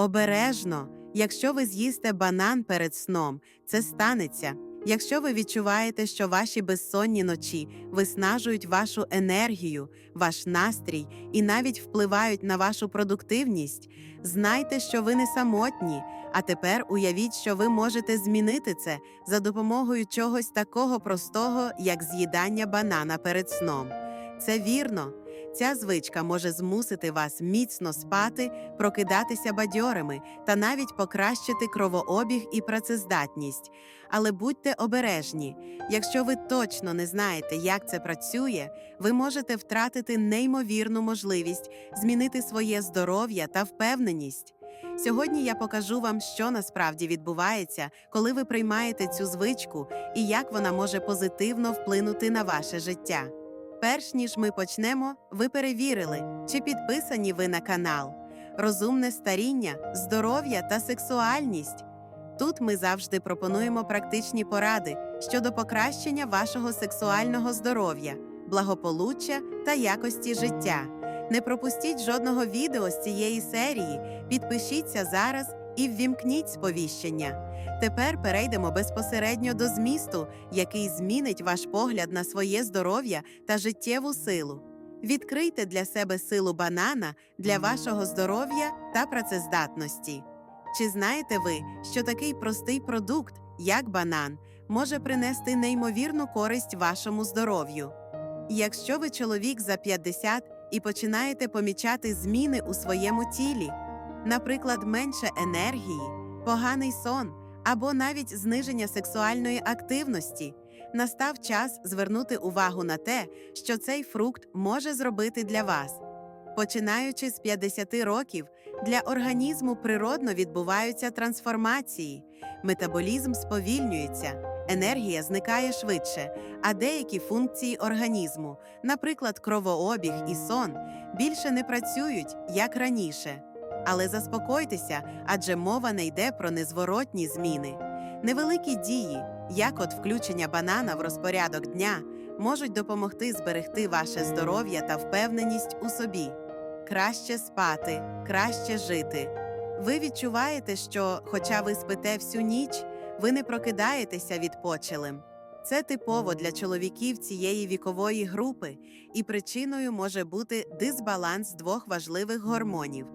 Обережно, якщо ви з'їсте банан перед сном, це станеться. Якщо ви відчуваєте, що ваші безсонні ночі виснажують вашу енергію, ваш настрій і навіть впливають на вашу продуктивність, знайте, що ви не самотні. А тепер уявіть, що ви можете змінити це за допомогою чогось такого простого, як з'їдання банана перед сном. Це вірно. Ця звичка може змусити вас міцно спати, прокидатися бадьорими та навіть покращити кровообіг і працездатність. Але будьте обережні. Якщо ви точно не знаєте, як це працює, ви можете втратити неймовірну можливість змінити своє здоров'я та впевненість. Сьогодні я покажу вам, що насправді відбувається, коли ви приймаєте цю звичку і як вона може позитивно вплинути на ваше життя. Перш ніж ми почнемо, ви перевірили, чи підписані ви на канал. Розумне старіння, здоров'я та сексуальність. Тут ми завжди пропонуємо практичні поради щодо покращення вашого сексуального здоров'я, благополуччя та якості життя. Не пропустіть жодного відео з цієї серії, підпишіться зараз і ввімкніть сповіщення. Тепер перейдемо безпосередньо до змісту, який змінить ваш погляд на своє здоров'я та життєву силу. Відкрийте для себе силу банана для вашого здоров'я та працездатності. Чи знаєте ви, що такий простий продукт, як банан, може принести неймовірну користь вашому здоров'ю? Якщо ви чоловік за 50 і починаєте помічати зміни у своєму тілі, наприклад, менше енергії, поганий сон або навіть зниження сексуальної активності, настав час звернути увагу на те, що цей фрукт може зробити для вас. Починаючи з 50 років, для організму природно відбуваються трансформації, метаболізм сповільнюється, енергія зникає швидше, а деякі функції організму, наприклад, кровообіг і сон, більше не працюють як раніше. Але заспокойтеся, адже мова не йде про незворотні зміни. Невеликі дії, як от включення банана в розпорядок дня, можуть допомогти зберегти ваше здоров'я та впевненість у собі. Краще спати, краще жити. Ви відчуваєте, що, хоча ви спите всю ніч, ви не прокидаєтеся відпочилим. Це типово для чоловіків цієї вікової групи, і причиною може бути дисбаланс двох важливих гормонів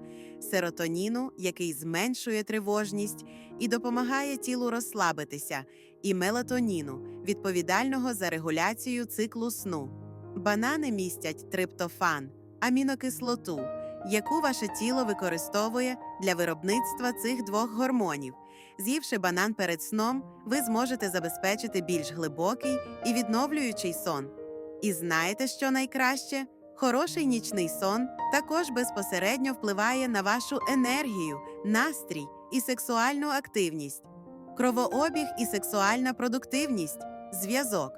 серотоніну, який зменшує тривожність і допомагає тілу розслабитися, і мелатоніну, відповідального за регуляцію циклу сну. Банани містять триптофан, амінокислоту, яку ваше тіло використовує для виробництва цих двох гормонів. З'ївши банан перед сном, ви зможете забезпечити більш глибокий і відновлюючий сон. І знаєте, що найкраще? Хороший нічний сон також безпосередньо впливає на вашу енергію, настрій і сексуальну активність, кровообіг і сексуальна продуктивність, зв'язок.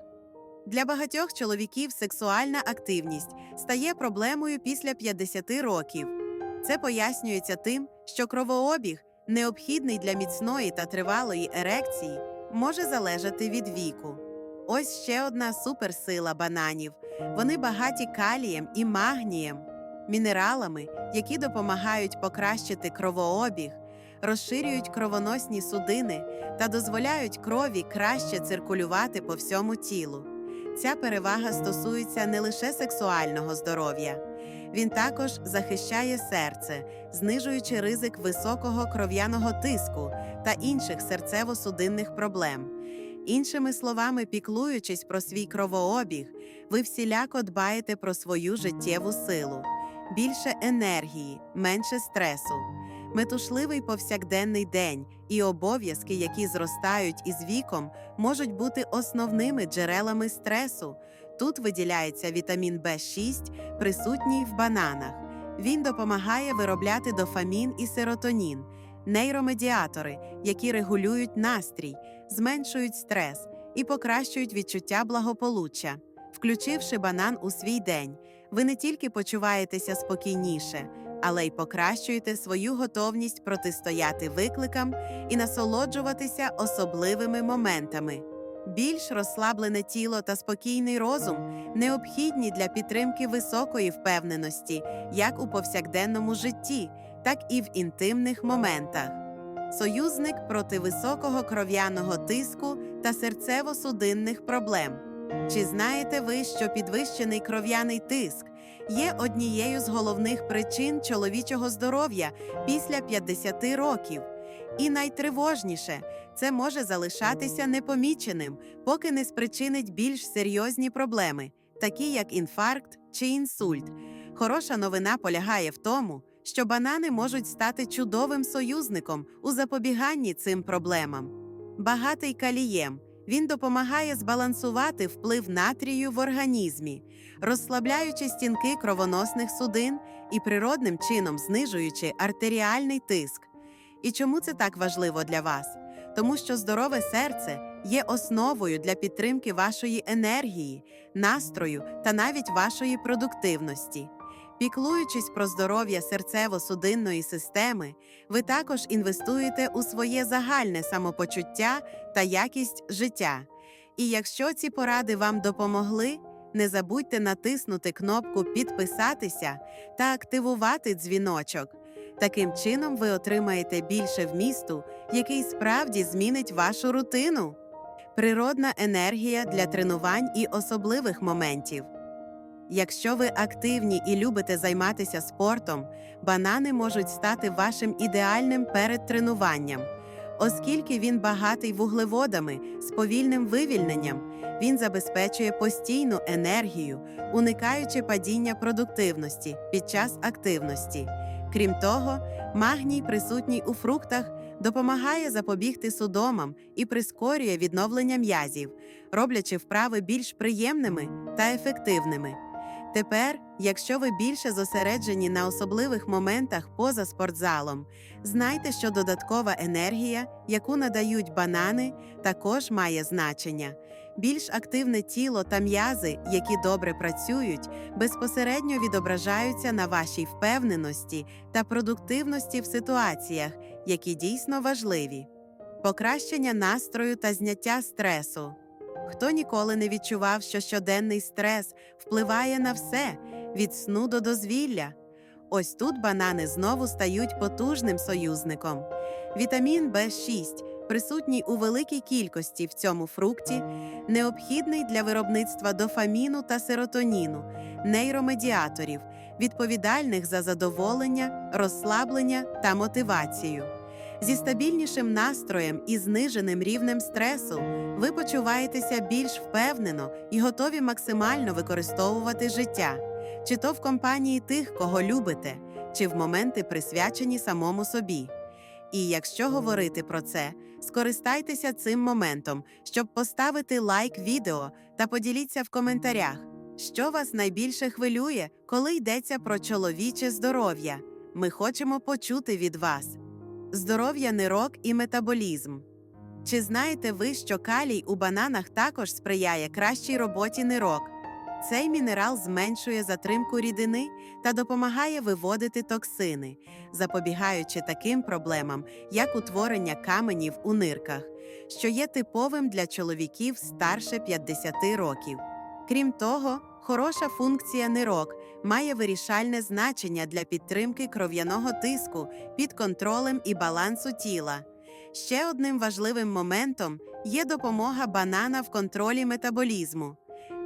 Для багатьох чоловіків сексуальна активність стає проблемою після 50 років. Це пояснюється тим, що кровообіг, необхідний для міцної та тривалої ерекції, може залежати від віку. Ось ще одна суперсила бананів. Вони багаті калієм і магнієм, мінералами, які допомагають покращити кровообіг, розширюють кровоносні судини та дозволяють крові краще циркулювати по всьому тілу. Ця перевага стосується не лише сексуального здоров'я, він також захищає серце, знижуючи ризик високого кров'яного тиску та інших серцево-судинних проблем. Іншими словами, піклуючись про свій кровообіг, ви всіляко дбаєте про свою життєву силу, більше енергії, менше стресу. Метушливий повсякденний день і обов'язки, які зростають із віком, можуть бути основними джерелами стресу. Тут виділяється вітамін В6, присутній в бананах. Він допомагає виробляти дофамін і серотонін, нейромедіатори, які регулюють настрій, зменшують стрес і покращують відчуття благополуччя. Включивши банан у свій день, ви не тільки почуваєтеся спокійніше, але й покращуєте свою готовність протистояти викликам і насолоджуватися особливими моментами. Більш розслаблене тіло та спокійний розум необхідні для підтримки високої впевненості, як у повсякденному житті, так і в інтимних моментах. Союзник проти високого кров'яного тиску та серцево-судинних проблем. Чи знаєте ви, що підвищений кров'яний тиск є однією з головних причин чоловічого здоров'я після 50 років? І найтривожніше, це може залишатися непоміченим, поки не спричинить більш серйозні проблеми, такі як інфаркт чи інсульт. Хороша новина полягає в тому, що банани можуть стати чудовим союзником у запобіганні цим проблемам. Багатий калієм. Він допомагає збалансувати вплив натрію в організмі, розслабляючи стінки кровоносних судин і природним чином знижуючи артеріальний тиск. І чому це так важливо для вас? Тому що здорове серце є основою для підтримки вашої енергії, настрою та навіть вашої продуктивності. Піклуючись про здоров'я серцево-судинної системи, ви також інвестуєте у своє загальне самопочуття та якість життя. І якщо ці поради вам допомогли, не забудьте натиснути кнопку Підписатися та активувати дзвіночок. Таким чином ви отримаєте більше вмісту, який справді змінить вашу рутину. Природна енергія для тренувань і особливих моментів. Якщо ви активні і любите займатися спортом, банани можуть стати вашим ідеальним перед тренуванням. Оскільки він багатий вуглеводами з повільним вивільненням, він забезпечує постійну енергію, уникаючи падіння продуктивності під час активності. Крім того, магній, присутній у фруктах, допомагає запобігти судомам і прискорює відновлення м'язів, роблячи вправи більш приємними та ефективними. Тепер, якщо ви більше зосереджені на особливих моментах поза спортзалом, знайте, що додаткова енергія, яку надають банани, також має значення. Більш активне тіло та м'язи, які добре працюють, безпосередньо відображаються на вашій впевненості та продуктивності в ситуаціях, які дійсно важливі. Покращення настрою та зняття стресу. Хто ніколи не відчував, що щоденний стрес впливає на все від сну до дозвілля? Ось тут банани знову стають потужним союзником. Вітамін В6, присутній у великій кількості в цьому фрукті, необхідний для виробництва дофаміну та серотоніну, нейромедіаторів, відповідальних за задоволення, розслаблення та мотивацію. Зі стабільнішим настроєм і зниженим рівнем стресу ви почуваєтеся більш впевнено і готові максимально використовувати життя, чи то в компанії тих, кого любите, чи в моменти присвячені самому собі. І якщо говорити про це, скористайтеся цим моментом, щоб поставити лайк відео та поділіться в коментарях, що вас найбільше хвилює, коли йдеться про чоловіче здоров'я. Ми хочемо почути від вас. Здоров'я нирок і метаболізм. Чи знаєте ви, що калій у бананах також сприяє кращій роботі нирок? Цей мінерал зменшує затримку рідини та допомагає виводити токсини, запобігаючи таким проблемам, як утворення каменів у нирках, що є типовим для чоловіків старше 50 років. Крім того, хороша функція нирок має вирішальне значення для підтримки кров'яного тиску під контролем і балансу тіла. Ще одним важливим моментом є допомога банана в контролі метаболізму.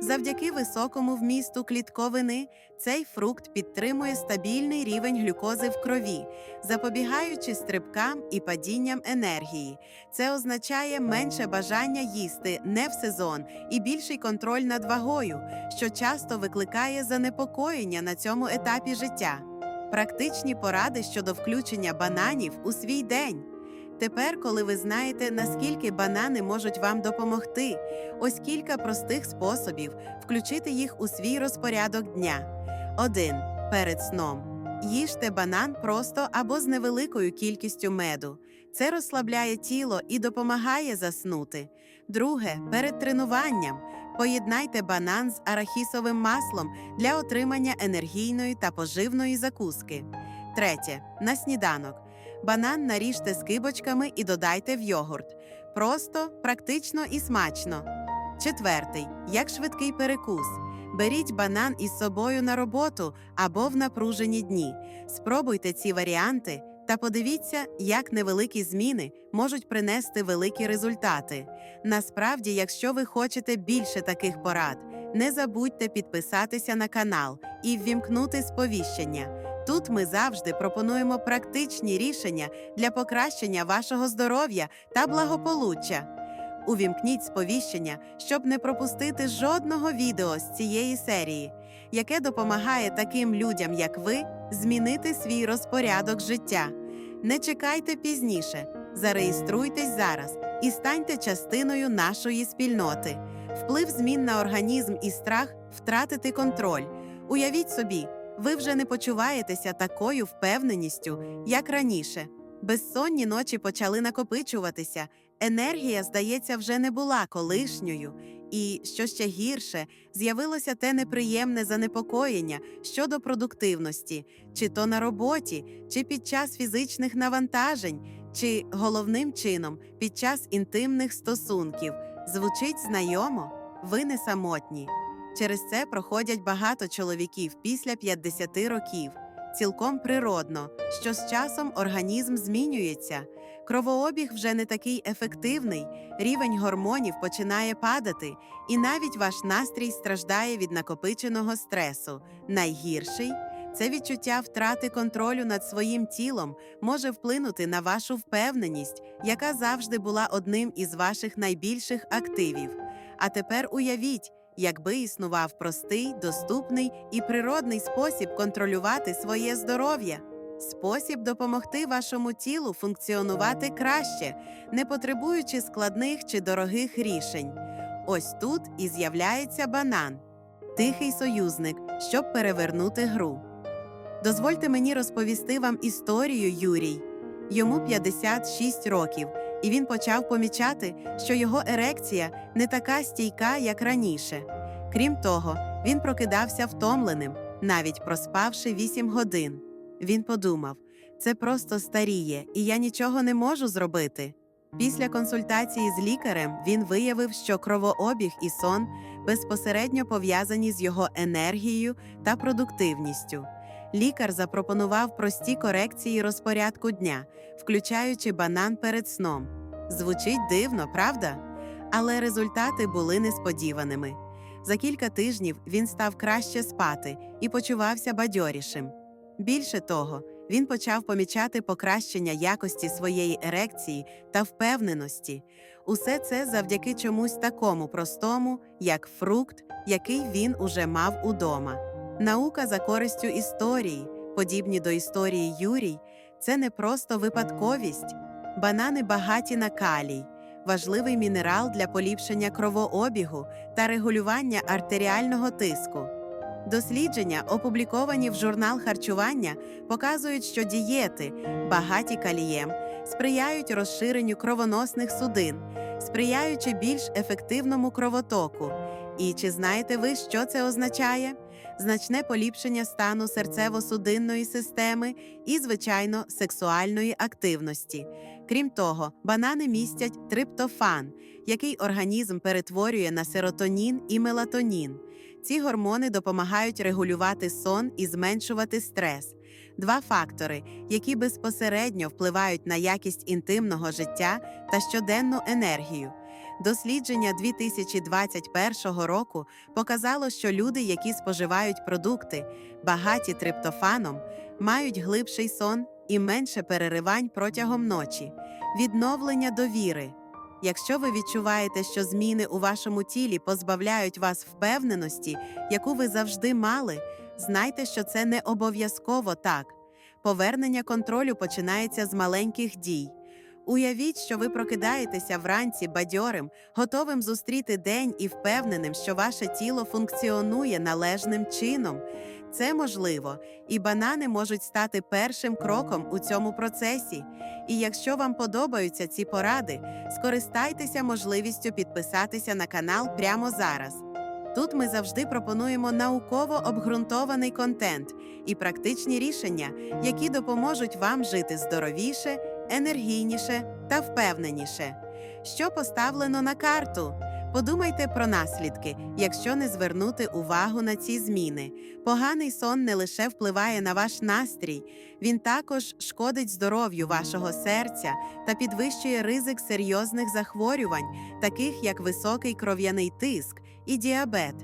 Завдяки високому вмісту клітковини цей фрукт підтримує стабільний рівень глюкози в крові, запобігаючи стрибкам і падінням енергії. Це означає менше бажання їсти не в сезон і більший контроль над вагою, що часто викликає занепокоєння на цьому етапі життя. Практичні поради щодо включення бананів у свій день. Тепер, коли ви знаєте, наскільки банани можуть вам допомогти, ось кілька простих способів включити їх у свій розпорядок дня. 1. Перед сном. Їжте банан просто або з невеликою кількістю меду. Це розслабляє тіло і допомагає заснути. Друге, перед тренуванням. Поєднайте банан з арахісовим маслом для отримання енергійної та поживної закуски. Третє. На сніданок. Банан наріжте скибочками і додайте в йогурт. Просто, практично і смачно. Четвертий. Як швидкий перекус. Беріть банан із собою на роботу або в напружені дні. Спробуйте ці варіанти та подивіться, як невеликі зміни можуть принести великі результати. Насправді, якщо ви хочете більше таких порад, не забудьте підписатися на канал і ввімкнути сповіщення. Тут ми завжди пропонуємо практичні рішення для покращення вашого здоров'я та благополуччя. Увімкніть сповіщення, щоб не пропустити жодного відео з цієї серії, яке допомагає таким людям, як ви, змінити свій розпорядок життя. Не чекайте пізніше, зареєструйтесь зараз і станьте частиною нашої спільноти. Вплив змін на організм і страх втратити контроль. Уявіть собі, ви вже не почуваєтеся такою впевненістю, як раніше. Безсонні ночі почали накопичуватися, енергія, здається, вже не була колишньою, і, що ще гірше, з'явилося те неприємне занепокоєння щодо продуктивності, чи то на роботі, чи під час фізичних навантажень, чи головним чином під час інтимних стосунків. Звучить знайомо, ви не самотні. Через це проходять багато чоловіків після 50 років. Цілком природно, що з часом організм змінюється. Кровообіг вже не такий ефективний, рівень гормонів починає падати, і навіть ваш настрій страждає від накопиченого стресу. Найгірший це відчуття втрати контролю над своїм тілом може вплинути на вашу впевненість, яка завжди була одним із ваших найбільших активів. А тепер уявіть, якби існував простий, доступний і природний спосіб контролювати своє здоров'я. Спосіб допомогти вашому тілу функціонувати краще, не потребуючи складних чи дорогих рішень. Ось тут і з'являється банан, тихий союзник, щоб перевернути гру. Дозвольте мені розповісти вам історію Юрій. Йому 56 років, і він почав помічати, що його ерекція не така стійка, як раніше. Крім того, він прокидався втомленим, навіть проспавши 8 годин. Він подумав: це просто старіє, і я нічого не можу зробити. Після консультації з лікарем він виявив, що кровообіг і сон безпосередньо пов'язані з його енергією та продуктивністю. Лікар запропонував прості корекції розпорядку дня, включаючи банан перед сном. Звучить дивно, правда? Але результати були несподіваними. За кілька тижнів він став краще спати і почувався бадьорішим. Більше того, він почав помічати покращення якості своєї ерекції та впевненості. Усе це завдяки чомусь такому простому, як фрукт, який він уже мав удома. Наука за користю історії, подібні до історії Юрій, це не просто випадковість. Банани багаті на калій, важливий мінерал для поліпшення кровообігу та регулювання артеріального тиску. Дослідження, опубліковані в журнал харчування, показують, що дієти, багаті калієм, сприяють розширенню кровоносних судин, сприяючи більш ефективному кровотоку. І чи знаєте ви, що це означає? Значне поліпшення стану серцево-судинної системи і, звичайно, сексуальної активності. Крім того, банани містять триптофан, який організм перетворює на серотонін і мелатонін. Ці гормони допомагають регулювати сон і зменшувати стрес. Два фактори, які безпосередньо впливають на якість інтимного життя та щоденну енергію. Дослідження 2021 року показало, що люди, які споживають продукти, багаті триптофаном, мають глибший сон і менше переривань протягом ночі, відновлення довіри. Якщо ви відчуваєте, що зміни у вашому тілі позбавляють вас впевненості, яку ви завжди мали, знайте, що це не обов'язково так. Повернення контролю починається з маленьких дій. Уявіть, що ви прокидаєтеся вранці бадьорим, готовим зустріти день і впевненим, що ваше тіло функціонує належним чином. Це можливо, і банани можуть стати першим кроком у цьому процесі. І якщо вам подобаються ці поради, скористайтеся можливістю підписатися на канал прямо зараз. Тут ми завжди пропонуємо науково обґрунтований контент і практичні рішення, які допоможуть вам жити здоровіше, енергійніше та впевненіше. Що поставлено на карту? Подумайте про наслідки, якщо не звернути увагу на ці зміни. Поганий сон не лише впливає на ваш настрій, він також шкодить здоров'ю вашого серця та підвищує ризик серйозних захворювань, таких як високий кров'яний тиск і діабет.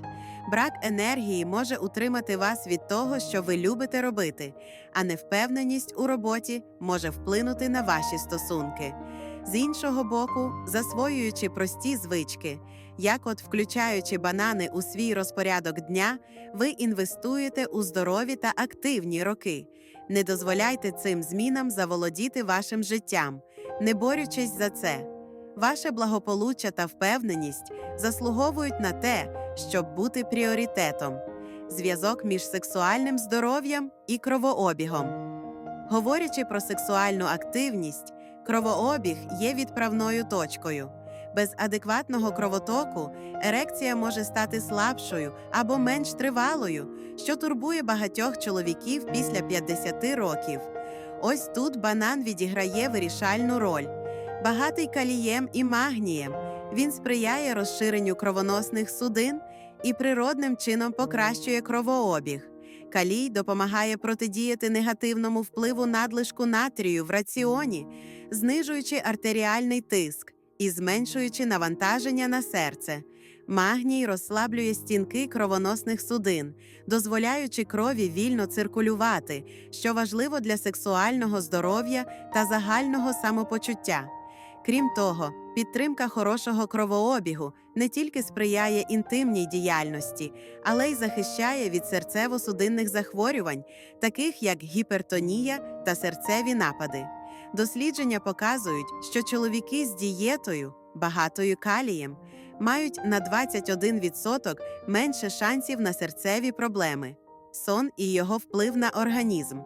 Брак енергії може утримати вас від того, що ви любите робити, а невпевненість у роботі може вплинути на ваші стосунки. З іншого боку, засвоюючи прості звички, як от включаючи банани у свій розпорядок дня, ви інвестуєте у здорові та активні роки. Не дозволяйте цим змінам заволодіти вашим життям, не борючись за це. Ваше благополуччя та впевненість заслуговують на те, щоб бути пріоритетом. Зв'язок між сексуальним здоров'ям і кровообігом. Говорячи про сексуальну активність, кровообіг є відправною точкою. Без адекватного кровотоку ерекція може стати слабшою або менш тривалою, що турбує багатьох чоловіків після 50 років. Ось тут банан відіграє вирішальну роль. Багатий калієм і магнієм. Він сприяє розширенню кровоносних судин і природним чином покращує кровообіг. Калій допомагає протидіяти негативному впливу надлишку натрію в раціоні, знижуючи артеріальний тиск і зменшуючи навантаження на серце. Магній розслаблює стінки кровоносних судин, дозволяючи крові вільно циркулювати, що важливо для сексуального здоров'я та загального самопочуття. Крім того, підтримка хорошого кровообігу не тільки сприяє інтимній діяльності, але й захищає від серцево-судинних захворювань, таких як гіпертонія та серцеві напади. Дослідження показують, що чоловіки з дієтою, багатою калієм, мають на 21% менше шансів на серцеві проблеми. Сон і його вплив на організм.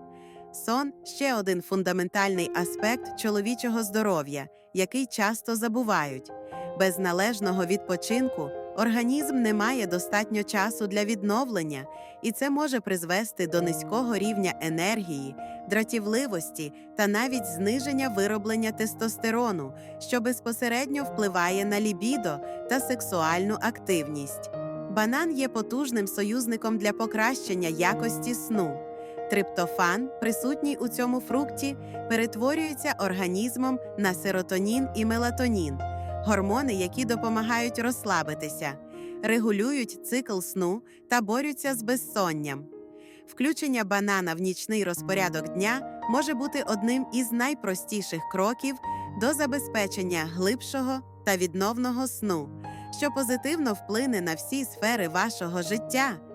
Сон ще один фундаментальний аспект чоловічого здоров'я, який часто забувають. Без належного відпочинку організм не має достатньо часу для відновлення, і це може призвести до низького рівня енергії, дратівливості та навіть зниження вироблення тестостерону, що безпосередньо впливає на лібідо та сексуальну активність. Банан є потужним союзником для покращення якості сну. Триптофан, присутній у цьому фрукті, перетворюється організмом на серотонін і мелатонін, гормони, які допомагають розслабитися, регулюють цикл сну та борються з безсонням. Включення банана в нічний розпорядок дня може бути одним із найпростіших кроків до забезпечення глибшого та відновного сну, що позитивно вплине на всі сфери вашого життя.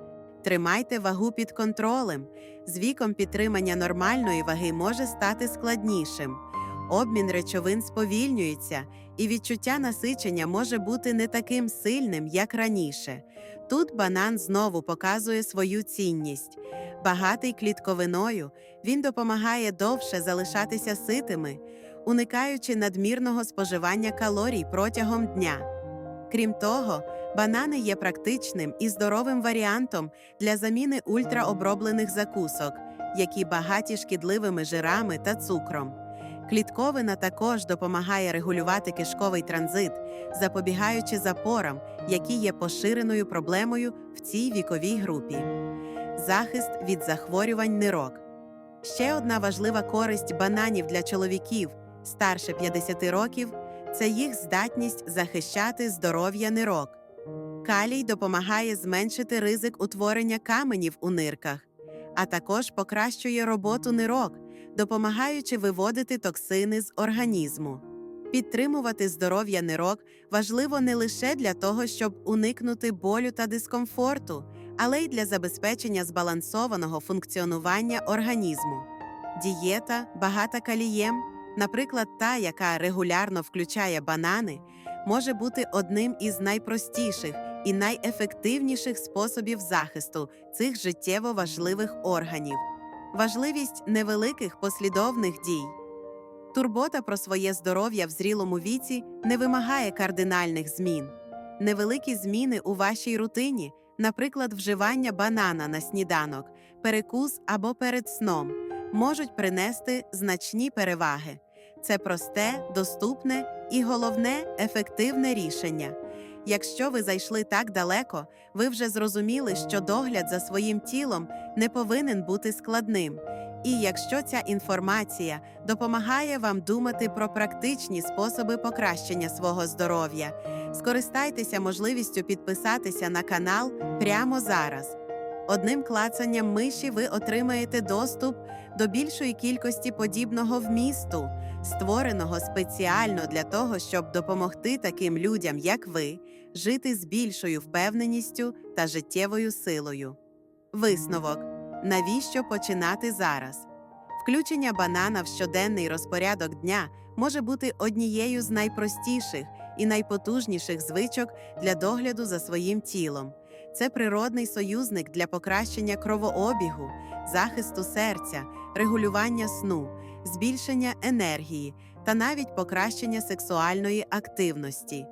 Тримайте вагу під контролем. З віком підтримання нормальної ваги може стати складнішим. Обмін речовин сповільнюється, і відчуття насичення може бути не таким сильним, як раніше. Тут банан знову показує свою цінність. Багатий клітковиною, він допомагає довше залишатися ситими, уникаючи надмірного споживання калорій протягом дня. Крім того, банани є практичним і здоровим варіантом для заміни ультраоброблених закусок, які багаті шкідливими жирами та цукром. Клітковина також допомагає регулювати кишковий транзит, запобігаючи запорам, які є поширеною проблемою в цій віковій групі. Захист від захворювань нирок. Ще одна важлива користь бананів для чоловіків старше 50 років це їх здатність захищати здоров'я нирок. Калій допомагає зменшити ризик утворення каменів у нирках, а також покращує роботу нирок, допомагаючи виводити токсини з організму. Підтримувати здоров'я нирок важливо не лише для того, щоб уникнути болю та дискомфорту, але й для забезпечення збалансованого функціонування організму. Дієта багата калієм, наприклад, та, яка регулярно включає банани, може бути одним із найпростіших і найефективніших способів захисту цих життєво важливих органів. Важливість невеликих послідовних дій. Турбота про своє здоров'я в зрілому віці не вимагає кардинальних змін. Невеликі зміни у вашій рутині, наприклад, вживання банана на сніданок, перекус або перед сном, можуть принести значні переваги. Це просте, доступне і головне ефективне рішення. Якщо ви зайшли так далеко, ви вже зрозуміли, що догляд за своїм тілом не повинен бути складним. І якщо ця інформація допомагає вам думати про практичні способи покращення свого здоров'я, скористайтеся можливістю підписатися на канал прямо зараз. Одним клацанням миші ви отримаєте доступ до більшої кількості подібного вмісту, створеного спеціально для того, щоб допомогти таким людям, як ви, жити з більшою впевненістю та життєвою силою. Висновок: навіщо починати зараз? Включення банана в щоденний розпорядок дня може бути однією з найпростіших і найпотужніших звичок для догляду за своїм тілом. Це природний союзник для покращення кровообігу, захисту серця, регулювання сну, збільшення енергії та навіть покращення сексуальної активності.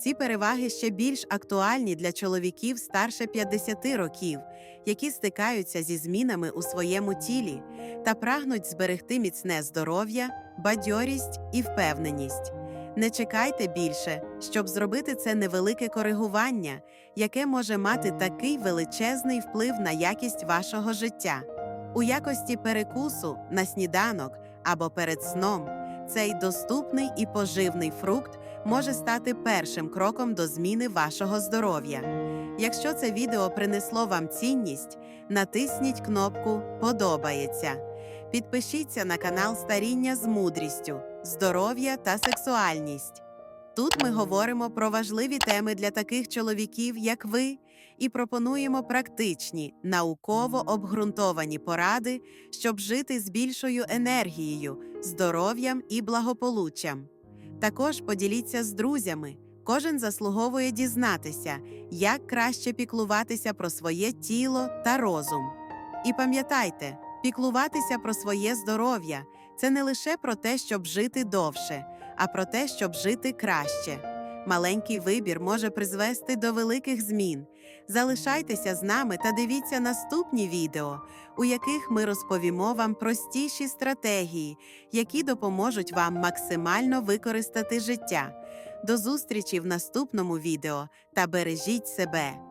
Ці переваги ще більш актуальні для чоловіків старше 50 років, які стикаються зі змінами у своєму тілі та прагнуть зберегти міцне здоров'я, бадьорість і впевненість. Не чекайте більше, щоб зробити це невелике коригування, яке може мати такий величезний вплив на якість вашого життя. У якості перекусу на сніданок або перед сном цей доступний і поживний фрукт може стати першим кроком до зміни вашого здоров'я. Якщо це відео принесло вам цінність, натисніть кнопку Подобається. Підпишіться на канал Старіння з мудрістю, здоров'я та сексуальність. Тут ми говоримо про важливі теми для таких чоловіків, як ви, і пропонуємо практичні, науково обґрунтовані поради, щоб жити з більшою енергією, здоров'ям і благополуччям. Також поділіться з друзями. Кожен заслуговує дізнатися, як краще піклуватися про своє тіло та розум. І пам'ятайте, піклуватися про своє здоров'я це не лише про те, щоб жити довше, а про те, щоб жити краще. Маленький вибір може призвести до великих змін. Залишайтеся з нами та дивіться наступні відео, у яких ми розповімо вам простіші стратегії, які допоможуть вам максимально використати життя. До зустрічі в наступному відео та бережіть себе!